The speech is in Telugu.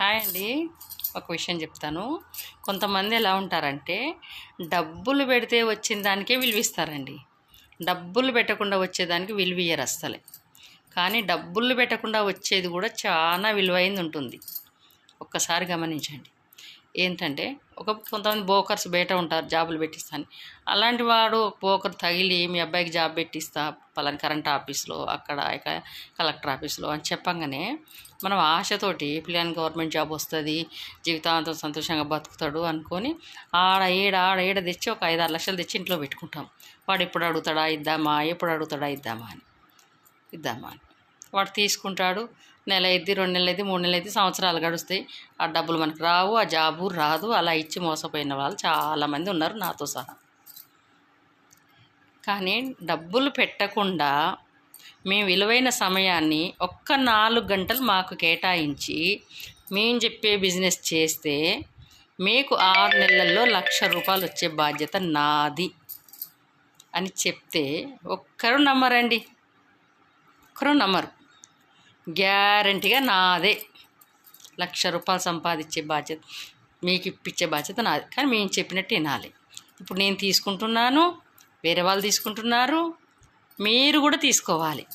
హాయ్ అండి. ఒక విషయం చెప్తాను. కొంతమంది ఎలా ఉంటారంటే డబ్బులు పెడితే వచ్చిన దానికే విలువిస్తారండి డబ్బులు పెట్టకుండా వచ్చేదానికి విలువయ్యరు అస్సలే. కానీ డబ్బులు పెట్టకుండా వచ్చేది కూడా చాలా విలువైంది ఉంటుంది. ఒక్కసారి గమనించండి. ఏంటంటే ఒక కొంతమంది బోకర్స్ బయట ఉంటారు జాబులు పెట్టిస్తాను అలాంటి వాడు బోకర్ తగిలి మీ అబ్బాయికి జాబ్ పెట్టిస్తా పలానా కరెంట్ ఆఫీస్లో అక్కడ ఇక కలెక్టర్ ఆఫీస్లో అని చెప్పంగానే మనం ఆశతోటి పిల్లని గవర్నమెంట్ జాబ్ వస్తుంది జీవితాంతం సంతోషంగా బతుకుతాడు అనుకొని ఆడ ఏడ ఆడ ఏడ తెచ్చి ఒక ఐదు ఆరు లక్షలు తెచ్చి ఇంట్లో పెట్టుకుంటాం. వాడు ఎప్పుడు అడుగుతాడా? ఇద్దామా? ఎప్పుడు అడుగుతాడా? ఇద్దామా? అని. ఇద్దామా అని. వాడు తీసుకుంటాడు. నెల అయింది రెండు నెలలు అయితే మూడు నెలలు అయితే సంవత్సరాలు గడుస్తాయి. ఆ డబ్బులు మనకు రావు ఆ జాబు రాదు. అలా ఇచ్చి మోసపోయిన వాళ్ళు చాలామంది ఉన్నారు నాతో సహా. కానీ డబ్బులు పెట్టకుండా మేము విలువైన సమయాన్ని ఒక్క నాలుగు గంటలు మాకు కేటాయించి మేము చెప్పే బిజినెస్ చేస్తే మీకు ఆరు నెలల్లో లక్ష రూపాయలు వచ్చే బాధ్యత నాది అని చెప్తే ఒక్కరు నమ్మరండి. ఒక్కరు నమ్మరు. గ్యారంటీగా నాదే. లక్ష రూపాయలు సంపాదించే బాధ్యత మీకు ఇప్పించే బాధ్యత నాది. కానీ మేము చెప్పినట్టు వినాలి. ఇప్పుడు నేను తీసుకుంటున్నాను వేరే వాళ్ళు తీసుకుంటున్నారు మీరు కూడా తీసుకోవాలి.